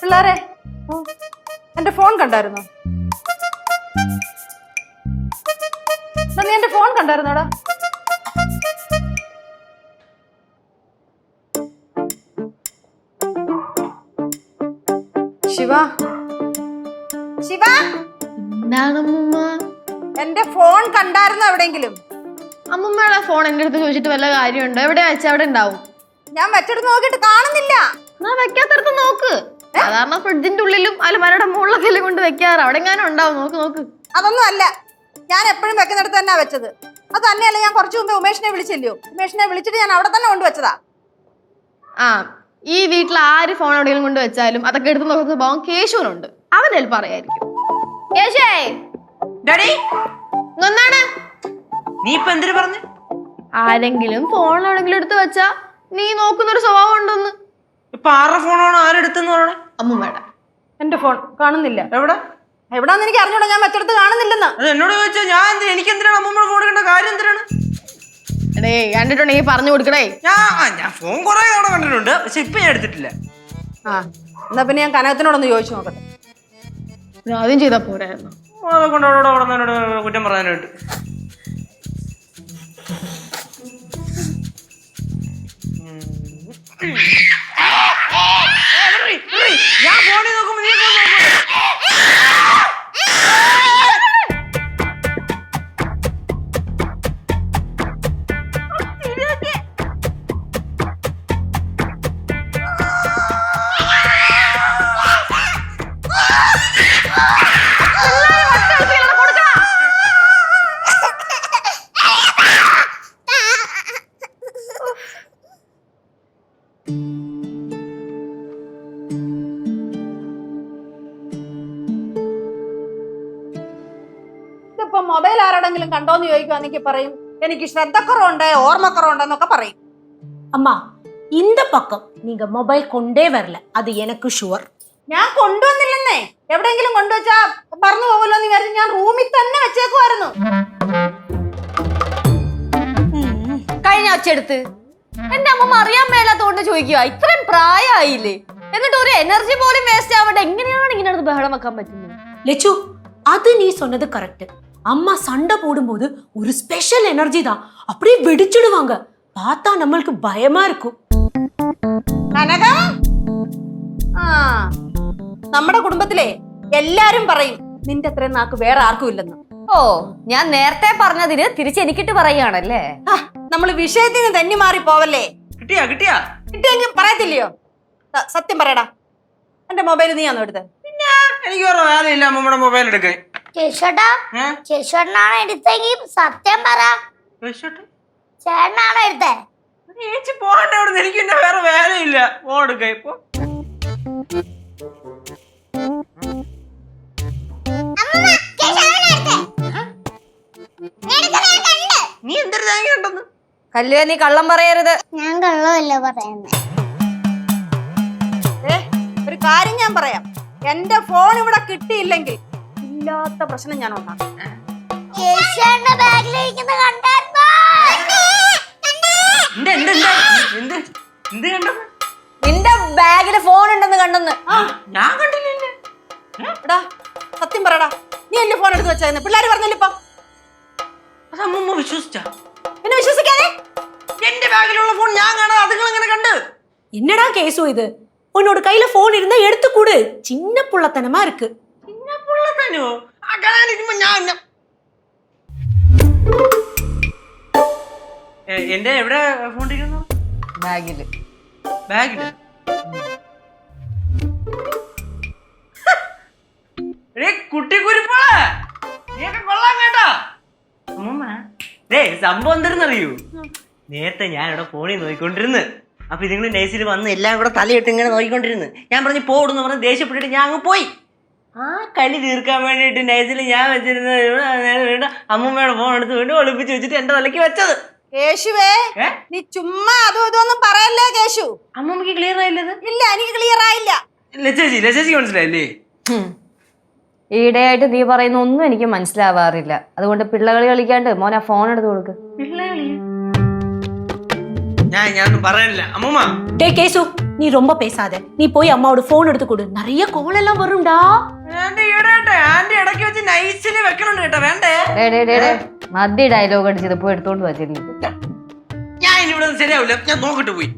പിള്ളേരെ എന്റെ ഫോൺ കണ്ടായിരുന്നു? നീ എന്റെ ഫോൺ കണ്ടായിരുന്നോടാ? ശിവ. ശിവ. എന്താണ് അമ്മൂമ്മ എന്റെ ഫോൺ കണ്ടായിരുന്നു എവിടെയെങ്കിലും? അമ്മമ്മയുടെ ഫോൺ എന്റെ അടുത്ത് ചോദിച്ചിട്ട് വല്ല കാര്യമുണ്ടോ? എവിടെ വെച്ചാ അവിടെ ഉണ്ടാവും? ഞാൻ വെച്ചിടത്ത് നോക്കിട്ട് കാണുന്നില്ല. എന്നാ വെക്കാത്തടത്ത് നോക്ക്. സാധാരണ ഫ്രിഡ്ജിന്റെ ഉള്ളിലും അലമാരയുടെ മുകളിലൊക്കെ അല്ലേ കൊണ്ട് വെക്കാറ്. അവിടെ എങ്ങാനും ഉണ്ടാവും. നോക്ക് നോക്ക്. അതൊന്നും അല്ല. ഞാൻ എപ്പോഴും വെക്കുന്നിടത്ത് തന്നെ വെച്ചത്. അത് തന്നെയല്ല ഞാൻ കുറച്ചു മുമ്പേ ഉമേഷിനെ വിളിച്ചില്ലയോ? ഉമേഷിനെ വിളിച്ചിട്ട് ഞാൻ അവിടെ തന്നെ കൊണ്ടുവച്ചതാ ആ ഈ വീട്ടിൽ ആര് ഫോൺ എവിടെയെങ്കിലും കൊണ്ട് വെച്ചാലും അതൊക്കെ എടുത്ത് നോക്കുന്ന സ്വഭാവം കേശുവിനുണ്ട്. അവൻ അറിയായിരിക്കും കേശേ ഒന്നാണ് നീ ഇപ്പൊ എന്തിനു പറഞ്ഞു? ആരെങ്കിലും ഫോൺ എവിടെയെങ്കിലും എടുത്ത് വെച്ചാ നീ നോക്കുന്ന ഒരു സ്വഭാവം ഉണ്ടെന്ന്. ഇപ്പൊ ആരുടെ ഫോണാണ് ആരെടുത്തെന്ന് പറയണേ അമ്മൂമ്മയുടെ. എന്റെ ഫോൺ കാണുന്നില്ല. എവിടെ? എവിടാന്ന് എനിക്ക് അറിഞ്ഞൂടാ ഞാൻ മറ്റടുത്ത് കാണുന്നില്ലെന്ന്. അത് എന്നോട് ചോദിച്ചാ ഞാൻ എന്തിനാ എനിക്ക് എന്തിനാണ് അമ്മൂമ്മയുടെ ഫോൺ കണ്ട കാര്യം എന്തിനാണ്? എടേ കണ്ടിട്ടുണ്ടെങ്കിൽ പറഞ്ഞു കൊടുക്കണേ. ഞാൻ ഞാൻ ഫോൺ കുറെ തവണ കണ്ടിട്ടുണ്ട് പക്ഷെ ഇപ്പൊ ഞാൻ എടുത്തിട്ടില്ല. ആ എന്നാ പിന്നെ ഞാൻ കനകത്തിനോടൊന്ന് ചോദിച്ചു നോക്കട്ടെ. ഞാൻ ആദ്യം ചെയ്താ പോരായിരുന്നു. കൊണ്ട് അവിടെ കുറ്റം പറയാനായിട്ട്. ഞാൻ ഫോണിൽ നോക്കുമ്പോ നീ ഫോൺ മൊബൈൽ ആരോടെങ്കിലും കണ്ടോന്ന് ചോദിക്കുവാണെങ്കിൽ പറയും എനിക്ക് ശ്രദ്ധക്കുറവുണ്ട് ഓർമ്മക്കുറവുണ്ട് എന്നൊക്കെ പറയും அம்மா இந்த பக்கம் நீங்க மொபைல் கொண்டே வரல அது எனக்கு ஷுவர் ഞാൻ കൊണ്ടുവന്നില്ലെന്നേ എവിടെയെങ്കിലും കൊണ്ടുവച്ചാ പറഞ്ഞു പോകുമല്ലോ എന്ന് വിചാരിച്ച് ഞാൻ റൂമിൽ തന്നെ വെച്ചേക്കുമായിരുന്നു കഴിഞ്ഞ ഒച്ചെടുത്ത് എന്റെ അമ്മ അറിയാൻ മേലാത്തോണ്ട് ചോദിക്കുക ഇത്രയും പ്രായമായില്ലേ എന്നിട്ട് ഒരു എനർജി പോലും വേസ്റ്റ് ആവണ്ട എങ്ങനെയാണ് ഇങ്ങനെ നടന്ന് ബഹളം വെക്കാൻ പറ്റുന്നത് லெச்சு அது நீ சொன்னது கரெக்ட் அம்மா சண்டை போடும்போது ஒரு ஸ்பெஷல் எனர்ஜி தான் அப்படியே வெடிச்சிடுவாங்க பார்த்தா நம்மளுக்கு பயமா இருக்கும் കനകം ആ നമ്മുടെ കുടുംബത്തിലെ എല്ലാരും പറയും നിന്റെ അത്രയും നാക്ക് വേറെ ആർക്കും ഇല്ലെന്ന് ഓ ഞാൻ നേരത്തെ പറഞ്ഞതിന് തിരിച്ച് എനിക്കിട്ട് പറയുകയാണല്ലേ നമ്മൾ വിഷയത്തിൽ നിന്ന് തന്നെ മാറി പോവല്ലേ കിട്ടിയാ കിട്ടിയാ കിട്ടിയെങ്കിൽ പറയത്തില്ലയോ സ- സത്യം പറയടാ എന്റെ മൊബൈൽ നീ ആണോ എടുത്തത് എനിക്ക് വേറെ വേലയില്ല അമ്മൂമ്മയുടെ മൊബൈൽ എടുക്കാൻ ചേച്ചോട്ടാ? ചേച്ചോട്ടനാണ് എടുത്തെങ്കിൽ സത്യം പറ. ചേട്ടനാണോ എടുത്തേ? ചേച്ചി പോകണ്ട അവിടെ എനിക്ക് പിന്നെ വേറെ വേലയില്ല. എടുക്കാൻ ഇപ്പൊ നീ എന്തൊരു തേങ്ങ ഉണ്ടെന്ന്? കല്ലുവേ നീ കള്ളം പറയരുത്. ഞാൻ കള്ളമല്ല പറയുന്നത് ഏ ഒരു കാര്യം ഞാൻ പറയാം. എന്റെ ഫോൺ ഇവിടെ കിട്ടിയില്ലെങ്കിൽ ഇല്ലാത്ത പ്രശ്നം ഞാൻ ഉണ്ടാക്കും ചേച്ചിയുടെ ബാഗിലിരിക്കുന്ന കണ്ടായിരുന്നോ എന്ത് എന്ത് എന്ത് എന്ത് എന്ത് കണ്ടെന്ന് നിന്റെ ബാഗിൽ ഫോൺ ഉണ്ടെന്ന് കണ്ടെന്ന് ഞാൻ കണ്ടില്ലല്ലേ എടാ സത്യം പറയടാ നീ എന്റെ ഫോൺ എടുത്ത് വെച്ചായിരുന്നു പിള്ളേർ പറഞ്ഞില്ല ഇപ്പൊ അത് അമ്മൂമ്മ വിശ്വസിച്ചാ പിന്നെ വിശ്വസിക്കാതെ എന്റെ ബാഗിലുള്ള ഫോൺ ഞാൻ കാണാതെ അതുങ്ങൾ എങ്ങനെ കണ്ട് என்னடா கேசு இது உன்னோட கையில போன் இருந்தா எடுத்து கொடு சின்ன புள்ளத்தனமா இருக்கு പിന്നെ അകലാനിരിക്കുമ്പോ ഞാൻ എന്നെ- എന്റെ എവിടെ ഫോൺ ഇരിക്കുന്നു ബാഗിൽ? ബാഗിൽ കുട്ടി കുരിപ്പാളെ നീയൊക്കെ കൊള്ളാൻ കേട്ടാ. ദേ സംഭവം എന്തെന്നറിയൂ? നേരത്തെ ഞാൻ ഇവിടെ ഫോണിൽ നോക്കിക്കൊണ്ടിരുന്നു. അപ്പൊ ഇതിങ്ങനെ നേഴ്സിൽ വന്ന് എല്ലാം കൂടെ തലയിട്ട് ഇങ്ങനെ നോക്കിക്കൊണ്ടിരുന്നു. ഞാൻ പറഞ്ഞു പോടുന്നു പറഞ്ഞ് ദേഷ്യപ്പെട്ടിട്ട് ഞാൻ അങ്ങ് പോയി. ആ കളി തീർക്കാൻ വേണ്ടിയിട്ട് നൈസിൽ ഞാൻ വെച്ചിരുന്ന വീണ്ടും അമ്മൂമ്മയുടെ ഫോൺ എടുത്ത് വീണ്ടും ഒളിപ്പിച്ച് വെച്ചിട്ട് എന്റെ തലയ്ക്ക് വെച്ചത് കേശുവേ ഏ? നീ ചുമ്മാ അതും ഇതൊന്നും പറയല്ലേ കേശു അമ്മൂമ്മക്ക് ക്ലിയർ ആയില്ലത് ഇല്ല എനിക്ക് ക്ലിയർ ആയില്ല ലച്ചേച്ചി ലച്ചേച്ചിക്ക് മനസ്സിലായില്ലേ ഈടെയായിട്ട് നീ പറയുന്ന ഒന്നും എനിക്ക് മനസ്സിലാവാറില്ല അതുകൊണ്ട് പിള്ളകളി കളിക്കാണ്ട് മോനെ ഫോൺ എടുത്ത് കൊടുക്ക് ഞാൻ ഞാനൊന്നും പറയാനില്ല അമ്മൂമ്മ டே கேசு நீ ரொம்ப பேசாத நீ போய் அம்மாவோட போன் எடுத்து கொடு நிறைய கால் எல்லாம் வரும்டா ഡേ. ഡയലോഗ് അടിച്ചത് പോയി എടുത്തോണ്ട് ഞാൻ ഇവിടെ ശരിയാവില്ല ഞാൻ നോക്കിട്ട് പോയി.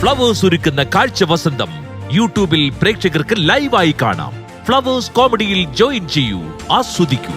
ഫ്ലവേഴ്സ് ഒരുക്കുന്ന കാഴ്ച വസന്തം. യൂട്യൂബിൽ പ്രേക്ഷകർക്ക് ലൈവായി കാണാം. ഫ്ലവേഴ്സ് കോമഡിയിൽ ജോയിൻ ചെയ്യൂ. ആസ്വദിക്കൂ.